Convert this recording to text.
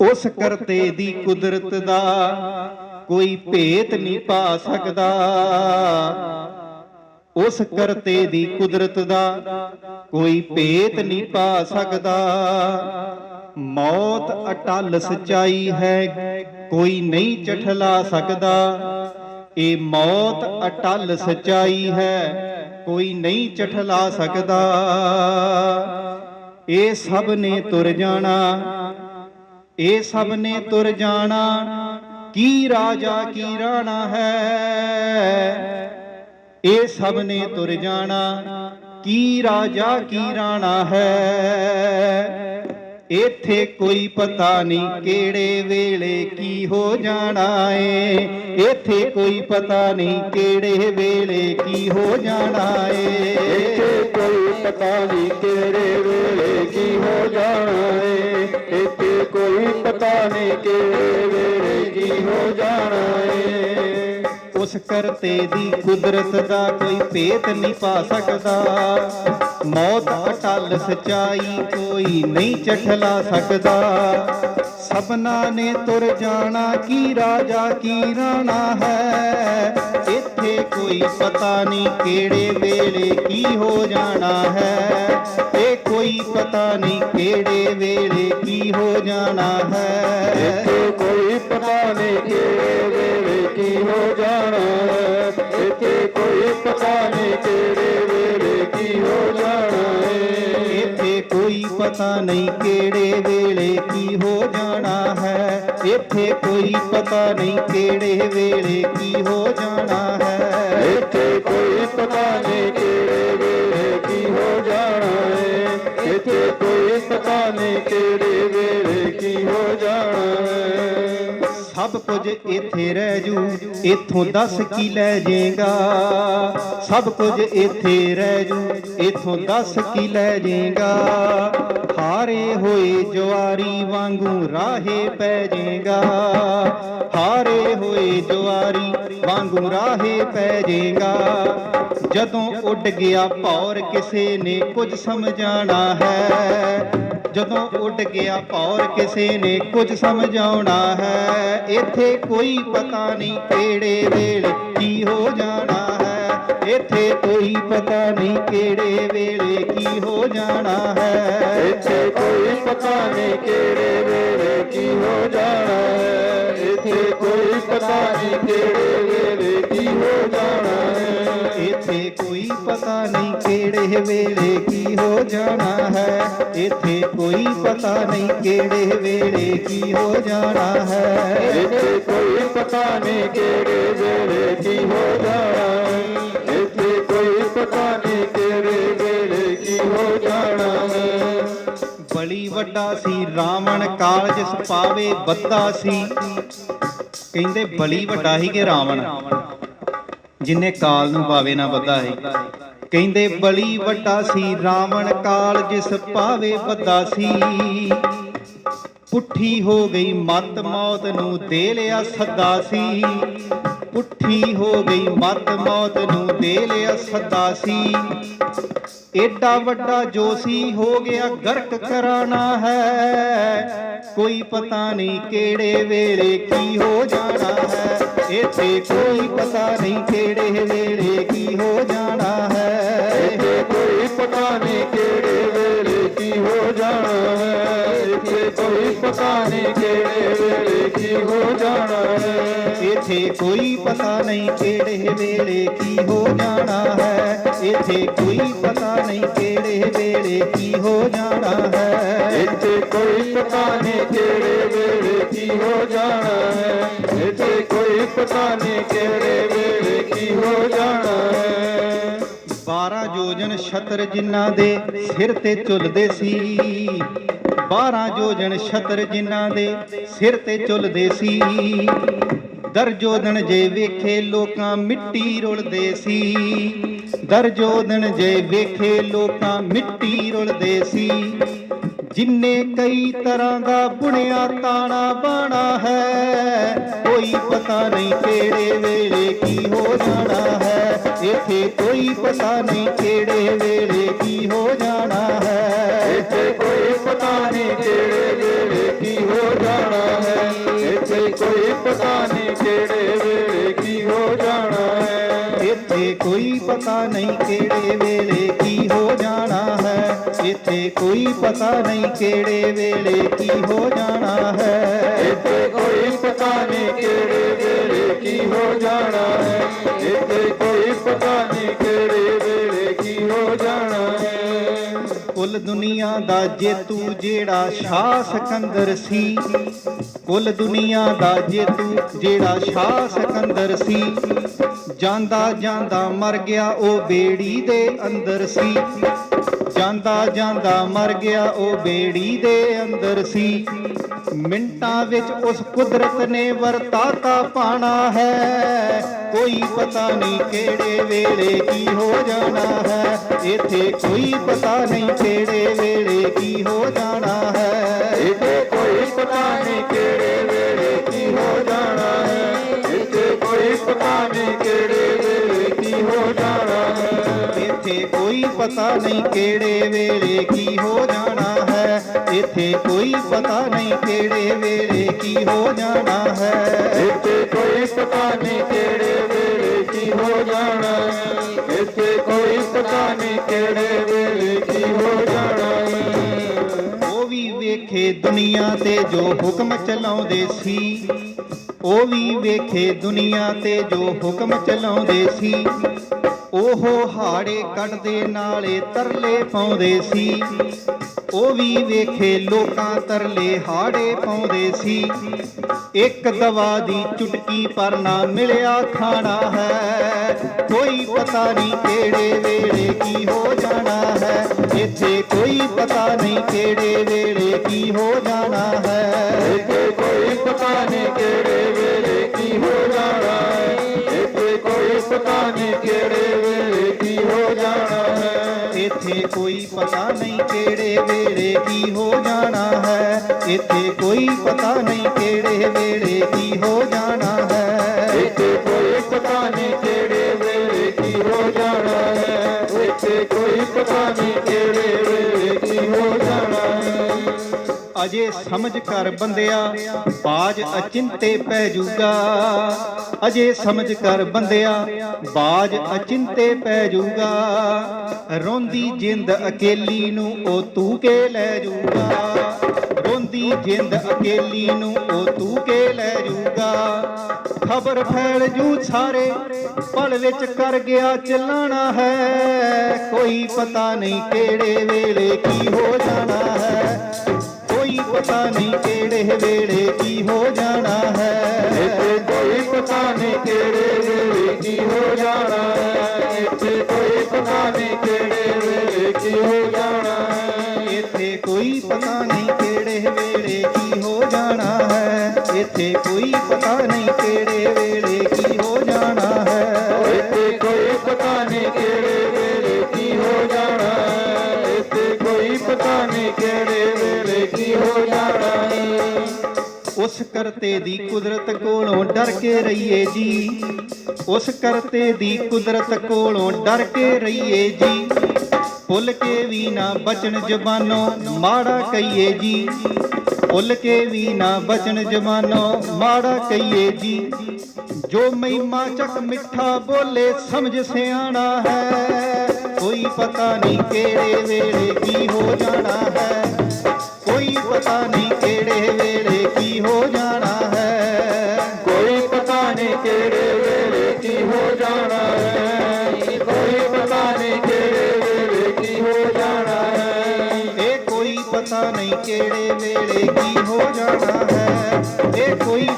ਉਸ ਕਰਤੇ ਦੀ ਕੁਦਰਤ ਦਾ ਕੋਈ ਭੇਤ ਨਹੀਂ ਪਾ ਸਕਦਾ। ਉਸ ਕਰਤੇ ਦੀ ਕੁਦਰਤ ਦਾ ਕੋਈ ਭੇਤ ਨਹੀਂ ਪਾ ਸਕਦਾ। ਮੌਤ ਅਟਲ ਸਚਾਈ ਹੈ, ਕੋਈ ਨਹੀਂ ਚਠਲਾ ਸਕਦਾ। ਇਹ ਮੌਤ ਅਟਲ ਸਚਾਈ ਹੈ, ਕੋਈ ਨਹੀਂ ਚਠਲਾ ਸਕਦਾ। ਇਹ ਸਭ ਨੇ ਤੁਰ ਜਾਣਾ ਇਹ ਸਭ ਨੇ ਤੁਰ ਜਾਣਾ, ਕੀ ਰਾਜਾ ਕੀ ਰਾਣਾ ਹੈ? ਇਹ ਸਭ ਨੇ ਤੁਰ ਜਾਣਾ, ਕੀ ਰਾਜਾ ਕੀ ਰਾਣਾ ਹੈ? ਇੱਥੇ ਕੋਈ ਪਤਾ ਨਹੀਂ ਕਿਹੜੇ ਵੇਲੇ ਕੀ ਹੋ ਜਾਣਾ ਏ। ਇੱਥੇ ਕੋਈ ਪਤਾ ਨਹੀਂ ਕਿਹੜੇ ਵੇਲੇ ਕੀ ਹੋ ਜਾਣਾ ਏ। ਇੱਥੇ ਕੋਈ ਪਤਾ ਨਹੀਂ ਕੋਈ ਪਤਾ ਵੇਲੇ ਕੀ ਹੋ ਜਾਣਾ? ਏ ਉਸ ਕਰਤੇ ਦੀ ਕੁਦਰਤ ਦਾ ਕੋਈ ਭੇਤ ਨਹੀਂ ਪਾ ਸਕਦਾ। ਮੌਤ ਅਟਲ ਸਚਾਈ ਕੋਈ ਨਹੀਂ ਚਠਲਾ ਸਕਦਾ। ਸਭਨਾ ਨੇ ਤੁਰ ਜਾਣਾ, ਕੀ ਰਾਜਾ, ਕੀ ਰਾਣਾ ਹੈ? ਇੱਥੇ ਕੋਈ ਪਤਾ ਨਹੀਂ ਕਿਹੜੇ ਵੇਲੇ ਕੀ ਹੋ ਜਾਣਾ ਹੈ। ਇਹ ਕੋਈ ਪਤਾ ਨਹੀਂ ਕਿਹੜੇ ਵੇਲੇ ਕੀ ਹੋ ਜਾਣਾ ਹੈ। ਇੱਥੇ ਕੋਈ ਪਤਾ ਨਹੀਂ ਕਿਹੜੇ ਵੇਲੇ ਕੀ ਹੋ ਜਾਣਾ ਇੱਥੇ ਕੋਈ ਪਤਾ ਨਹੀਂ ਕਿਹੜੇ ਵੇਲੇ ਕੀ ਹੋ ਜਾਣਾ ਇੱਥੇ ਕੋਈ ਪਤਾ ਨਹੀਂ ਕਿਹੜੇ ਵੇਲੇ ਕੀ ਹੋ ਜਾਣਾ ਹੈ। ਇੱਥੇ ਕੋਈ ਪਤਾ ਨਹੀਂ ਕਿਹੜੇ ਵੇਲੇ ਕੀ ਹੋ ਜਾਣਾ ਹੈ। ਇੱਥੇ ਕੋਈ ਪਤਾ ਨਹੀਂ ਕਿਹੜੇ ਵੇਲੇ ਕੀ ਹੋ ਜਾਣਾ ਏ ਇੱਥੇ ਕੋਈ ਪਤਾ ਨਹੀਂ ਕਿਹੜੇ ਵੇਲੇ ਕੀ ਹੋ ਜਾਣਾ ਏ ਸਭ ਕੁਝ ਇੱਥੇ ਰਹਿ ਜੂ, ਇਥੋਂ ਦੱਸ ਕੀ ਲੈ ਜਾਏਗਾ ਸਭ ਕੁਝ ਇੱਥੇ ਰਹਿ ਜੂ, ਇਥੋਂ ਦੱਸ ਕੀ ਲੈ ਜਾਏਗਾ ਹਾਰੇ ਹੋਏ ਜਵਾਰੀ ਵਾਂਗੂ ਰਾਹੇ ਪੈ ਜਾਏਗਾ ਹਾਰੇ ਹੋਏ ਜਵਾਰੀ ਵਾਂਗੂ ਰਾਹੇ ਪੈ ਜਾਏਗਾ ਜਦੋਂ ਉੱਡ ਗਿਆ ਭੌਰ, ਕਿਸੇ ਨੇ ਕੁਝ ਸਮਝਾਣਾ ਹੈ। ਜਦੋਂ ਉੱਡ ਗਿਆ ਭੌਰ ਕਿਸੇ ਨੇ ਕੁਝ ਸਮਝਾਉਣਾ ਹੈ, ਇੱਥੇ ਕੋਈ ਪਤਾ ਨਹੀਂ ਕਿਹੜੇ ਵੇਲੇ ਕੀ ਹੋ ਜਾਣਾ ਹੈ। ਇੱਥੇ ਕੋਈ ਪਤਾ ਨਹੀਂ ਕਿਹੜੇ ਵੇਲੇ ਕੀ ਹੋ ਜਾਣਾ ਹੈ ਇੱਥੇ ਕੋਈ ਪਤਾ ਨਹੀਂ ਕਿਹੜੇ ਵੇਲੇ ਕੀ ਹੋ ਜਾਣਾ ਹੈ ਇੱਥੇ ਕੋਈ ਪਤਾ ਨਹੀਂ ਕਿਹੜੇ ਵੇਲੇ ਕੀ ਹੋ ਜਾਣਾ ਹੈ ਇੱਥੇ ਕੋਈ ਪਤਾ ਨਹੀਂ ਕਿਹੜੇ ਵੇਲੇ ਕੀ ਹੋ ਜਾਣਾ ਹੈ ਇੱਥੇ ਕੋਈ ਪਤਾ ਨਹੀਂ ਕਿਹੜੇ ਵੇਲੇ ਕੀ ਹੋ ਜਾਣਾ ਹੈ ਇੱਥੇ ਕੋਈ ਪਤਾ ਨਹੀਂ ਕਿਹੜੇ ਵੇਲੇ ਕੀ ਹੋ ਜਾਣਾ ਵੱਡਾ ਸੀ, ਰਾਵਣ ਕਾਲ ਜਿਸ ਪਾਵੇ ਬੱਦਾ ਸੀ। ਕਹਿੰਦੇ ਬਲੀ ਵੱਡਾ ਹੀ ਕਿ ਰਾਵਣ? ਜਿਨੇ ਕਾਲ ਨੂੰ ਪਾਵੇ ਨਾ ਬੱਦਾ ਹੈ ਕਹਿੰਦੇ ਬਲੀ ਵੱਡਾ ਸੀ, ਰਾਵਣ ਕਾਲ ਜਿਸ ਪਾਵੇ ਬੱਦਾ ਸੀ। ਪੁੱਠੀ ਹੋ ਗਈ ਮਤ, ਮੌਤ ਨੂੰ ਦੇ ਲਿਆ ਸੱਦਾ ਸੀ। ਪੁੱਠੀ ਹੋ ਗਈ ਮਤ ਮੌਤ ਨੂੰ ਦੇ ਲਿਆ ਸੱਦਾ ਸੀ। ਏਡਾ ਵੱਡਾ ਜੋਸ਼ੀ ਹੋ ਗਿਆ ਗਰਕ ਕਰਾਣਾ ਹੈ। ਕੋਈ ਪਤਾ ਨਹੀਂ ਕਿਹੜੇ ਵੇਲੇ ਕੀ ਹੋ ਜਾਣਾ ਹੈ। ਇੱਥੇ ਕੋਈ ਪਤਾ ਨਹੀਂ ਕਿਹੜੇ ਵੇਲੇ ਕੀ ਹੋ ਜਾਣਾ ਹੈ। ਇੱਥੇ ਕੋਈ ਪਤਾ ਨਹੀਂ ਕਿਹੜੇ ਵੇਲੇ ਕੀ ਹੋ ਜਾਣਾ ਹੈ। ਇੱਥੇ ਕੋਈ ਪਤਾ ਨਹੀਂ ਕਿਹੜੇ ਇੱਥੇ ਕੋਈ ਪਤਾ ਨਹੀਂ ਕਿਹੜੇ ਵੇਲੇ ਕੀ ਹੋ ਜਾਣਾ ਹੈ। ਇੱਥੇ ਕੋਈ ਪਤਾ ਨਹੀਂ ਕਿਹੜੇ ਵੇਲੇ ਕੀ ਹੋ ਜਾਣਾ ਹੈ। ਇੱਥੇ ਕੋਈ ਪਤਾ ਨਹੀਂ ਕਿਹੜੇ ਵੇਲੇ ਕੀ ਹੋ ਜਾਣਾ ਹੈ। ਇੱਥੇ ਕੋਈ ਪਤਾ ਨਹੀਂ ਕਿਹੜੇ ਵੇਲੇ ਕੀ ਹੋ ਜਾਣਾ ਹੈ। 12 ਜੋਜਨ ਛਤਰ ਜਿਨ੍ਹਾਂ ਦੇ ਸਿਰ ਤੇ ਝੁੱਲਦੇ ਸੀ। 12 ਜੋਜਨ ਛਤਰ ਜਿਨ੍ਹਾਂ ਦੇ ਸਿਰ ਤੇ ਝੁੱਲਦੇ ਸੀ। ਦਰਜੋਦਨ ਜੇ ਵੇਖੇ ਲੋਕਾਂ ਮਿੱਟੀ ਰੁਲਦੇ ਸੀ। ਦਰਜੋਦਨ ਜੇ ਵੇਖੇ ਲੋਕਾਂ ਮਿੱਟੀ ਰੁਲਦੇ ਸੀ। ਜਿੰਨੇ ਕਈ ਤਰ੍ਹਾਂ ਦਾ ਬੁਣਿਆ ਤਾਣਾ ਬਾਣਾ ਹੈ, ਕੋਈ ਪਤਾ ਨਹੀਂ ਕਿਹੜੇ ਵੇਲੇ ਕੀ ਹੋ ਜਾਣਾ ਹੈ। ਇੱਥੇ ਕੋਈ ਪਤਾ ਨਹੀਂ ਕਿਹੜੇ ਵੇਲੇ ਕੀ ਹੋ ਜਾਣਾ ਹੈ। ਇੱਥੇ ਕੋਈ ਪਤਾ ਨਹੀਂ ਕਿਹੜੇ ਵੇਲੇ ਕੀ ਹੋ ਜਾਣਾ ਪਤਾ ਨਹੀਂ ਕਿਹੜੇ ਵੇਲੇ ਕੀ ਹੋ ਜਾਣਾ ਹੈ? ਇੱਥੇ ਕੋਈ ਪਤਾ ਨਹੀਂ ਕਿਹੜੇ ਵੇਲੇ ਕੀ ਹੋ ਜਾਣਾ ਹੈ। ਇੱਥੇ ਕੋਈ ਪਤਾ ਨਹੀਂ ਕਿਹੜੇ ਵੇਲੇ ਕੀ ਹੋ ਜਾਣਾ ਹੈ। ਇੱਥੇ ਕੋਈ ਪਤਾ ਨਹੀਂ ਕਿਹੜੇ ਵੇਲੇ ਕੀ ਹੋ ਜਾਣਾ ਹੈ। ਇੱਥੇ ਕੋਈ ਪਤਾ ਨਹੀਂ ਕਿਹੜੇ ਵੇਲੇ ਕੀ ਹੋ ਜਾਣਾ ਹੈ। ਕੁੱਲ ਦੁਨੀਆ ਦਾ ਜੇਤੂ ਜਿਹੜਾ ਸ਼ਾਹ ਸਿਕੰਦਰ ਸੀ। ਕੁੱਲ ਦੁਨੀਆ ਦਾ ਜੇਤੂ ਜਿਹੜਾ ਸ਼ਾਹ ਸਿਕੰਦਰ ਸੀ। ਜਾਂਦਾ ਜਾਂਦਾ ਮਰ ਗਿਆ, ਉਹ ਬੇੜੀ ਦੇ ਅੰਦਰ ਸੀ। ਜਾਂਦਾ ਜਾਂਦਾ ਮਰ ਗਿਆ, ਉਹ ਬੇੜੀ ਦੇ ਅੰਦਰ ਸੀ। ਮਿੰਟਾਂ ਵਿੱਚ ਉਸ ਕੁਦਰਤ ਨੇ ਵਰਤਾਤਾ ਪਾਣਾ ਹੈ। ਕੋਈ ਪਤਾ ਨਹੀਂ ਕਿਹੜੇ ਵੇਲੇ ਕੀ ਹੋ ਜਾਣਾ ਹੈ। ਇੱਥੇ ਕੋਈ ਪਤਾ ਨਹੀਂ ਕਿਹੜੇ ਵੇਲੇ ਕੀ ਹੋ ਜਾਣਾ ਹੈ। ਪਤਾ ਨਹੀਂ ਕਿਹੜੇ ਵੇਲੇ ਕੀ ਹੋ ਜਾਣਾ ਹੈ। ਇੱਥੇ ਕੋਈ ਪਤਾ ਨਹੀਂ ਕਿਹੜੇ ਵੇਲੇ ਕੀ ਹੋ ਜਾਣਾ ਹੈ। ਇੱਥੇ ਕੋਈ ਪਤਾ ਨਹੀਂ ਕਿਹੜੇ ਵੇਲੇ ਕੀ ਹੋ ਜਾਣਾ ਹੈ। ਇੱਥੇ ਕੋਈ ਪਤਾ ਨਹੀਂ ਕਿਹੜੇ ਵੇਲੇ ਕੀ ਹੋ ਜਾਣਾ ਹੈ। ਉਹ ਵੀ ਵੇਖੇ ਦੁਨੀਆ ਤੇ ਜੋ ਹੁਕਮ ਚਲਾਉਂਦੇ ਸੀ। ਉਹ ਵੀ ਵੇਖੇ ਦੁਨੀਆ ਤੇ ਜੋ ਹੁਕਮ ਚਲਾਉਂਦੇ ਸੀ। ਉਹ ਹਾੜੇ ਕੱਢਦੇ ਨਾਲੇ ਤਰਲੇ ਪਾਉਂਦੇ ਸੀ। ਉਹ ਵੀ ਵੇਖੇ ਲੋਕਾਂ ਤਰਲੇ ਹਾੜੇ ਪਾਉਂਦੇ ਸੀ। ਇੱਕ ਦਵਾ ਦੀ ਚੁਟਕੀ ਪਰ ਨਾ ਮਿਲਿਆ ਖਾਣਾ ਹੈ। ਕੋਈ ਪਤਾ ਨਹੀਂ ਕਿਹੜੇ ਵੇਲੇ ਕੀ ਹੋ ਜਾਣਾ ਹੈ। ਇੱਥੇ ਕੋਈ ਪਤਾ ਨਹੀਂ ਕਿਹੜੇ ਵੇਲੇ ਕੀ ਹੋ ਜਾਣਾ ਹੈ। ਇੱਥੇ ਕੋਈ ਪਤਾ ਨਹੀਂ ਕਿਹੜੇ ਕੋਈ ਪਤਾ ਨਹੀਂ ਕਿਹੜੇ ਵੇਲੇ ਕੀ ਹੋ ਜਾਣਾ ਹੈ। ਇੱਥੇ ਕੋਈ ਪਤਾ ਨਹੀਂ ਕਿਹੜੇ ਵੇਲੇ ਕੀ ਹੋ ਜਾਣਾ ਹੈ। ਇੱਥੇ ਕੋਈ ਪਤਾ ਨਹੀਂ ਅਜੇ ਸਮਝ ਕਰ ਬੰਦਿਆ, ਬਾਜ ਅਚਿੰਤੇ ਪੈ ਜੂਗਾ। ਅਜੇ ਸਮਝ ਕਰ ਬੰਦਿਆ, ਬਾਜ ਅਚਿੰਤੇ ਪੈ ਜੂਗਾ। ਰੋਂਦੀ ਜਿੰਦ ਅਕੇਲੀ ਨੂੰ ਉਹ ਤੂੰ ਕੇ ਲੈ ਜੂਗਾ। ਰੋਂਦੀ ਜਿੰਦ ਅਕੇਲੀ ਨੂੰ ਉਹ ਤੂੰ ਕੇ ਲੈ ਜੂਗਾ। ਖਬਰ ਫੈਲ ਜੂ ਸਾਰੇ, ਪਲ ਵਿੱਚ ਕਰ ਗਿਆ ਚੱਲਣਾ ਹੈ। ਕੋਈ ਪਤਾ ਨਹੀਂ ਕਿਹੜੇ ਵੇਲੇ ਕੀ ਹੋ ਜਾਣਾ ਹੈ। ਪਤਾ ਨਹੀਂ ਕਿਹੜੇ ਵੇਲੇ ਕੀ ਹੋ ਜਾਣਾ ਹੈ। ਕੋਈ ਪਤਾ ਨਹੀਂ ਕਿਹੜੇ ਵੇਲੇ ਕੀ ਉਸ ਕਰਤੇ ਦੀ ਕੁਦਰਤ ਕੋਲੋਂ ਡਰ ਕੇ ਰਹੀਏ ਜੀ। ਉਸ ਕਰਤੇ ਦੀ ਕੁਦਰਤ ਕੋਲੋਂ ਡਰ ਕੇ ਰਹੀਏ ਜੀ। ਭੁੱਲ ਕੇ ਵੀ ਨਾ ਬਚਨ ਜ਼ਬਾਨੋਂ, ਮਾੜਾ ਕਹੀਏ ਜੀ। ਭੁੱਲ ਕੇ ਵੀ ਨਾ ਬਚਨ ਜ਼ਬਾਨੋਂ, ਮਾੜਾ ਕਹੀਏ ਜੀ। ਜੋ ਮਹਿਮਾ ਚੱਕ ਮਿੱਠਾ ਬੋਲੇ, ਸਮਝ ਸਿਆਣਾ ਹੈ। ਕੋਈ ਪਤਾ ਨਹੀਂ ਕਿਹੜੇ ਵੇਲੇ ਕੀ ਹੋ ਜਾਣਾ ਹੈ। ਕੋਈ ਪਤਾ ਨਹੀਂ ਕਿਹੜੇ ਵੇਲੇ ਹੈ। ਇਹ ਕੋਈ